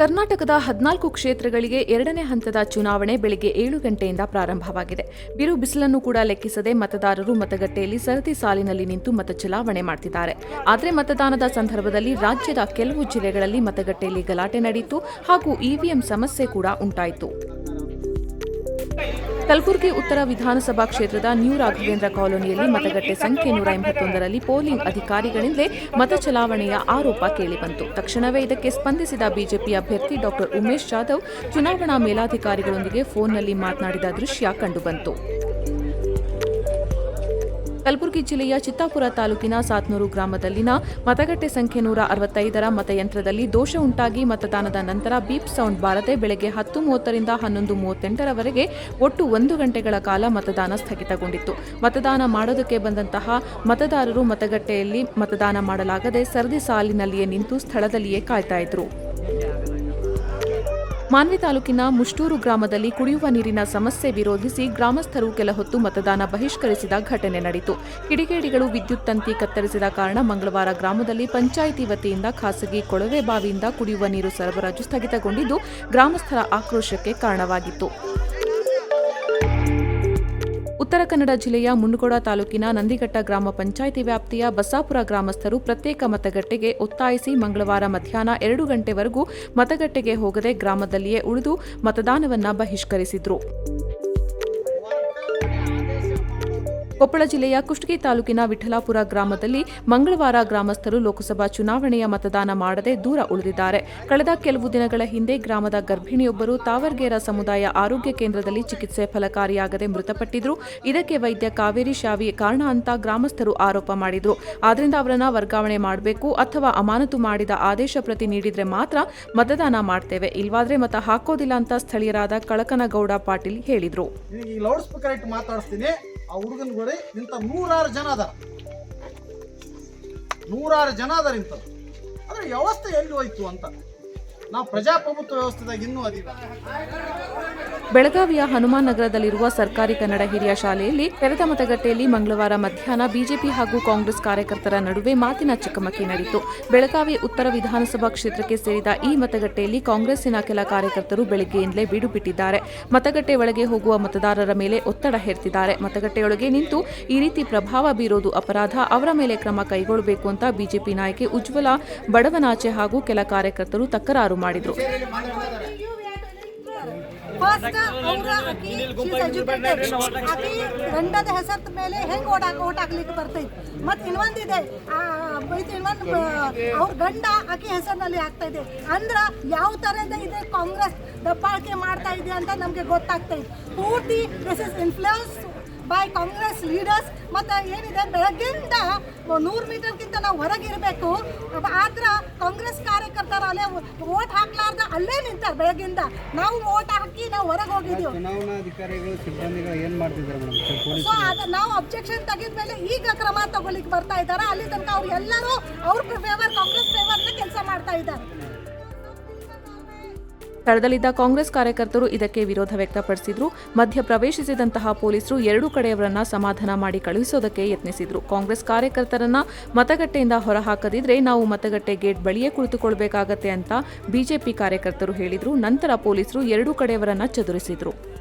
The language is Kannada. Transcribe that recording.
ಕರ್ನಾಟಕದ ಹದಿನಾಲ್ಕು ಕ್ಷೇತ್ರಗಳಿಗೆ ಎರಡನೇ ಹಂತದ ಚುನಾವಣೆ ಬೆಳಗ್ಗೆ ಏಳು ಗಂಟೆಯಿಂದ ಪ್ರಾರಂಭವಾಗಿದೆ. ಬಿರು ಬಿಸಿಲನ್ನು ಕೂಡ ಲೆಕ್ಕಿಸದೆ ಮತದಾರರು ಮತಗಟ್ಟೆಯಲ್ಲಿ ಸರತಿ ಸಾಲಿನಲ್ಲಿ ನಿಂತು ಮತ ಚಲಾವಣೆ ಮಾಡ್ತಿದ್ದಾರೆ. ಆದರೆ ಮತದಾನದ ಸಂದರ್ಭದಲ್ಲಿ ರಾಜ್ಯದ ಕೆಲವು ಜಿಲ್ಲೆಗಳಲ್ಲಿ ಮತಗಟ್ಟೆಯಲ್ಲಿ ಗಲಾಟೆ ನಡೆಯಿತು ಹಾಗೂ ಇವಿಎಂ ಸಮಸ್ಯೆ ಕೂಡ ಉಂಟಾಯಿತು. ಕಲಬುರಗಿ ಉತ್ತರ ವಿಧಾನಸಭಾ ಕ್ಷೇತ್ರದ ನ್ಯೂ ರಾಘವೇಂದ್ರ ಕಾಲೋನಿಯಲ್ಲಿ ಮತಗಟ್ಟೆ ಸಂಖ್ಯೆ ನೂರ ಎಂಬತ್ತೊಂದರಲ್ಲಿ ಪೋಲಿಂಗ್ ಅಧಿಕಾರಿಗಳಿಂದಲೇ ಮತ ಚಲಾವಣೆಯ ಆರೋಪ ಕೇಳಿಬಂತು. ತಕ್ಷಣವೇ ಇದಕ್ಕೆ ಸ್ಪಂದಿಸಿದ ಬಿಜೆಪಿ ಅಭ್ಯರ್ಥಿ ಡಾಕ್ಟರ್ ಉಮೇಶ್ ಜಾಧವ್, ಚುನಾವಣಾ ಮೇಲಾಧಿಕಾರಿಗಳೊಂದಿಗೆ ಫೋನ್ನಲ್ಲಿ ಮಾತನಾಡಿದ ದೃಶ್ಯ ಕಂಡುಬಂತು. ಕಲಬುರಗಿ ಜಿಲ್ಲೆಯ ಚಿತ್ತಾಪುರ ತಾಲೂಕಿನ ಸಾತ್ನೂರು ಗ್ರಾಮದಲ್ಲಿನ ಮತಗಟ್ಟೆ ಸಂಖ್ಯೆ ನೂರ ಅರವತ್ತೈದರ ಮತಯಂತ್ರದಲ್ಲಿ ದೋಷ ಉಂಟಾಗಿ ಮತದಾನದ ನಂತರ ಬೀಪ್ ಸೌಂಡ್ ಬಾರದೆ ಬೆಳಗ್ಗೆ ಹತ್ತು ಮೂವತ್ತರಿಂದ ಹನ್ನೊಂದು ಮೂವತ್ತೆಂಟರವರೆಗೆ ಒಟ್ಟು ಒಂದು ಗಂಟೆಗಳ ಕಾಲ ಮತದಾನ ಸ್ಥಗಿತಗೊಂಡಿತ್ತು. ಮತದಾನ ಮಾಡೋದಕ್ಕೆ ಬಂದಂತಹ ಮತದಾರರು ಮತಗಟ್ಟೆಯಲ್ಲಿ ಮತದಾನ ಮಾಡಲಾಗದೆ ಸರದಿ ಸಾಲಿನಲ್ಲಿಯೇ ನಿಂತು ಸ್ಥಳದಲ್ಲಿಯೇ ಕಾಯ್ತಾ ಇದ್ರು. ಮಾನ್ವಿ ತಾಲೂಕಿನ ಮುಷ್ಟೂರು ಗ್ರಾಮದಲ್ಲಿ ಕುಡಿಯುವ ನೀರಿನ ಸಮಸ್ಯೆ ವಿರೋಧಿಸಿ ಗ್ರಾಮಸ್ಥರು ಕೆಲ ಹೊತ್ತು ಮತದಾನ ಬಹಿಷ್ಕರಿಸಿದ ಘಟನೆ ನಡೆಯಿತು. ಕಿಡಿಗೇಡಿಗಳು ವಿದ್ಯುತ್ ತಂತಿ ಕತ್ತರಿಸಿದ ಕಾರಣ ಮಂಗಳವಾರ ಗ್ರಾಮದಲ್ಲಿ ಪಂಚಾಯಿತಿ ವತಿಯಿಂದ ಖಾಸಗಿ ಕೊಳವೆ ಬಾವಿಯಿಂದ ಕುಡಿಯುವ ನೀರು ಸರಬರಾಜು ಸ್ಥಗಿತಗೊಂಡಿದ್ದು, ಗ್ರಾಮಸ್ಥರ ಆಕ್ರೋಶಕ್ಕೆ ಕಾರಣವಾಗಿತ್ತು. ಉತ್ತರ ಕನ್ನಡ ಜಿಲ್ಲೆಯ ಮುಂಡಗೋಡ ತಾಲೂಕಿನ ನಂದಿಘಟ್ಟ ಗ್ರಾಮ ಪಂಚಾಯಿತಿ ವ್ಯಾಪ್ತಿಯ ಬಸಾಪುರ ಗ್ರಾಮಸ್ಥರು ಪ್ರತ್ಯೇಕ ಮತಗಟ್ಟೆಗೆ ಒತ್ತಾಯಿಸಿ ಮಂಗಳವಾರ ಮಧ್ಯಾಹ್ನ ಎರಡು ಗಂಟೆವರೆಗೂ ಮತಗಟ್ಟೆಗೆ ಹೋಗದೆ ಗ್ರಾಮದಲ್ಲಿಯೇ ಉಳಿದು ಮತದಾನವನ್ನು ಬಹಿಷ್ಕರಿಸಿದ್ರು. ಕೊಪ್ಪಳ ಜಿಲ್ಲೆಯ ಕುಷ್ಟಗಿ ತಾಲೂಕಿನ ವಿಠಲಾಪುರ ಗ್ರಾಮದಲ್ಲಿ ಮಂಗಳವಾರ ಗ್ರಾಮಸ್ಥರು ಲೋಕಸಭಾ ಚುನಾವಣೆಯ ಮತದಾನ ಮಾಡದೆ ದೂರ ಉಳಿದಿದ್ದಾರೆ. ಕಳೆದ ಕೆಲವು ದಿನಗಳ ಹಿಂದೆ ಗ್ರಾಮದ ಗರ್ಭಿಣಿಯೊಬ್ಬರು ತಾವರ್ಗೇರ ಸಮುದಾಯ ಆರೋಗ್ಯ ಕೇಂದ್ರದಲ್ಲಿ ಚಿಕಿತ್ಸೆ ಫಲಕಾರಿಯಾಗದೆ ಮೃತಪಟ್ಟಿದ್ರು. ಇದಕ್ಕೆ ವೈದ್ಯ ಕಾವೇರಿ ಶಾವಿ ಕಾರಣ ಅಂತ ಗ್ರಾಮಸ್ಥರು ಆರೋಪ ಮಾಡಿದ್ರು. ಆದ್ರಿಂದ ಅವರನ್ನ ವರ್ಗಾವಣೆ ಮಾಡಬೇಕು ಅಥವಾ ಅಮಾನತು ಮಾಡಿದ ಆದೇಶ ಪ್ರತಿ ನೀಡಿದ್ರೆ ಮಾತ್ರ ಮತದಾನ ಮಾಡ್ತೇವೆ. ಇಲ್ವಾದ್ರೆ ಮತ ಹಾಕೋದಿಲ್ಲ ಅಂತ ಸ್ಥಳೀಯರಾದ ಕಳಕನಗೌಡ ಪಾಟೀಲ್ ಹೇಳಿದ್ರು. ಹುಡುಗನ ಗೋಡೆ ಇಂಥ ನೂರಾರು ಜನ ಅದ ನೂರಾರು ಜನ ಅದಾರ ಇಂಥ ಆದ್ರೆ ವ್ಯವಸ್ಥೆ ಎಲ್ಲಿ ಹೋಯ್ತು ಅಂತ. ಬೆಳಗಾವಿಯ ಹನುಮಾನ್ ನಗರದಲ್ಲಿರುವ ಸರ್ಕಾರಿ ಕನ್ನಡ ಹಿರಿಯ ಶಾಲೆಯಲ್ಲಿ ತೆರೆದ ಮತಗಟ್ಟೆಯಲ್ಲಿ ಮಂಗಳವಾರ ಮಧ್ಯಾಹ್ನ ಬಿಜೆಪಿ ಹಾಗೂ ಕಾಂಗ್ರೆಸ್ ಕಾರ್ಯಕರ್ತರ ನಡುವೆ ಮಾತಿನ ಚಕಮಕಿ ನಡೆಯಿತು. ಬೆಳಗಾವಿ ಉತ್ತರ ವಿಧಾನಸಭಾ ಕ್ಷೇತ್ರಕ್ಕೆ ಸೇರಿದ ಈ ಮತಗಟ್ಟೆಯಲ್ಲಿ ಕಾಂಗ್ರೆಸ್ಸಿನ ಕೆಲ ಕಾರ್ಯಕರ್ತರು ಬೆಳಗ್ಗೆಯಿಂದಲೇ ಬೀಡು ಬಿಟ್ಟಿದ್ದಾರೆ ಮತಗಟ್ಟೆ ಒಳಗೆ ಹೋಗುವ ಮತದಾರರ ಮೇಲೆ ಒತ್ತಡ ಹೇರ್ತಿದ್ದಾರೆ. ಮತಗಟ್ಟೆಯೊಳಗೆ ನಿಂತು ಈ ರೀತಿ ಪ್ರಭಾವ ಬೀರೋದು ಅಪರಾಧ. ಅವರ ಮೇಲೆ ಕ್ರಮ ಕೈಗೊಳ್ಳಬೇಕು ಅಂತ ಬಿಜೆಪಿ ನಾಯಕಿ ಉಜ್ವಲ ಬಡವನಾಚೆ ಹಾಗೂ ಕೆಲ ಕಾರ್ಯಕರ್ತರು ತಕರಾರು ಮಾಡಿದರು. ಫಸ್ಟ್ ಅವ್ರ ಗಂಡದ ಹೆಸರ ಮೇಲೆ ಹೆಂಗ್ ಓಡಾಕ ಓಟ್ ಹಾಕ್ಲಿಕ್ಕೆ ಬರ್ತೈತಿ. ಮತ್ ಇನ್ನೊಂದಿದೆ ಇದು ಅವ್ರ ಗಂಡ ಆಕಿ ಹೆಸರಿನಲ್ಲಿ ಆಗ್ತಾ ಇದೆ. ಅಂದ್ರೆ ಯಾವ ತರದ ಇದೆ ಕಾಂಗ್ರೆಸ್ ದಬ್ಬಾಳಿಕೆ ಮಾಡ್ತಾ ಇದೆ ಅಂತ ನಮ್ಗೆ ಗೊತ್ತಾಗ್ತೈತಿ ಪೂರ್ತಿ this is influence by Congress leaders ಮತ್ತು ಏನಿದೆ? ಬೆಳಗ್ಗೆಯಿಂದ ನೂರು ಮೀಟರ್ಗಿಂತ ನಾವು ಹೊರಗಿರಬೇಕು ಆದ್ರೆ ಕಾಂಗ್ರೆಸ್ ಕಾರ್ಯಕರ್ತರು ಅಲ್ಲೇ ಓಟ್ ಹಾಕ್ಲಾರ್ದ ಅಲ್ಲೇ ನಿಂತಾರೆ ಬೆಳಗ್ಗಿಂದ ನಾವು ಓಟ್ ಹಾಕಿ ನಾವು ಹೊರಗೆ ಹೋಗಿದ್ದೀವಿ. ಸೊ ಅದ ನಾವು ಅಬ್ಜೆಕ್ಷನ್ ತೆಗೆದ್ಮೇಲೆ ಈಗ ಕ್ರಮ ತಗೊಳ್ಳಿಕ್ಕೆ ಬರ್ತಾ ಇದ್ದಾರೆ. ಅಲ್ಲಿ ತನಕ ಅವ್ರು ಎಲ್ಲರೂ ಅವ್ರ ಫೇವರ್ ಕಾಂಗ್ರೆಸ್ ಫೇವರ್ನ ಕೆಲಸ ಮಾಡ್ತಾ ಇದ್ದಾರೆ. ಸ್ಥಳದಲ್ಲಿದ್ದ ಕಾಂಗ್ರೆಸ್ ಕಾರ್ಯಕರ್ತರು ಇದಕ್ಕೆ ವಿರೋಧ ವ್ಯಕ್ತಪಡಿಸಿದ್ರು. ಮಧ್ಯ ಪ್ರವೇಶಿಸಿದಂತಹ ಪೊಲೀಸರು ಎರಡೂ ಕಡೆಯವರನ್ನ ಸಮಾಧಾನ ಮಾಡಿ ಕಳುಹಿಸೋದಕ್ಕೆ ಯತ್ನಿಸಿದ್ರು. ಕಾಂಗ್ರೆಸ್ ಕಾರ್ಯಕರ್ತರನ್ನ ಮತಗಟ್ಟೆಯಿಂದ ಹೊರಹಾಕದಿದ್ರೆ ನಾವು ಮತಗಟ್ಟೆ ಗೇಟ್ ಬಳಿಯೇ ಕುಳಿತುಕೊಳ್ಬೇಕಾಗತ್ತೆ ಅಂತ ಬಿಜೆಪಿ ಕಾರ್ಯಕರ್ತರು ಹೇಳಿದ್ರು. ನಂತರ ಪೊಲೀಸರು ಎರಡೂ ಕಡೆಯವರನ್ನ ಚದುರಿಸಿದ್ರು.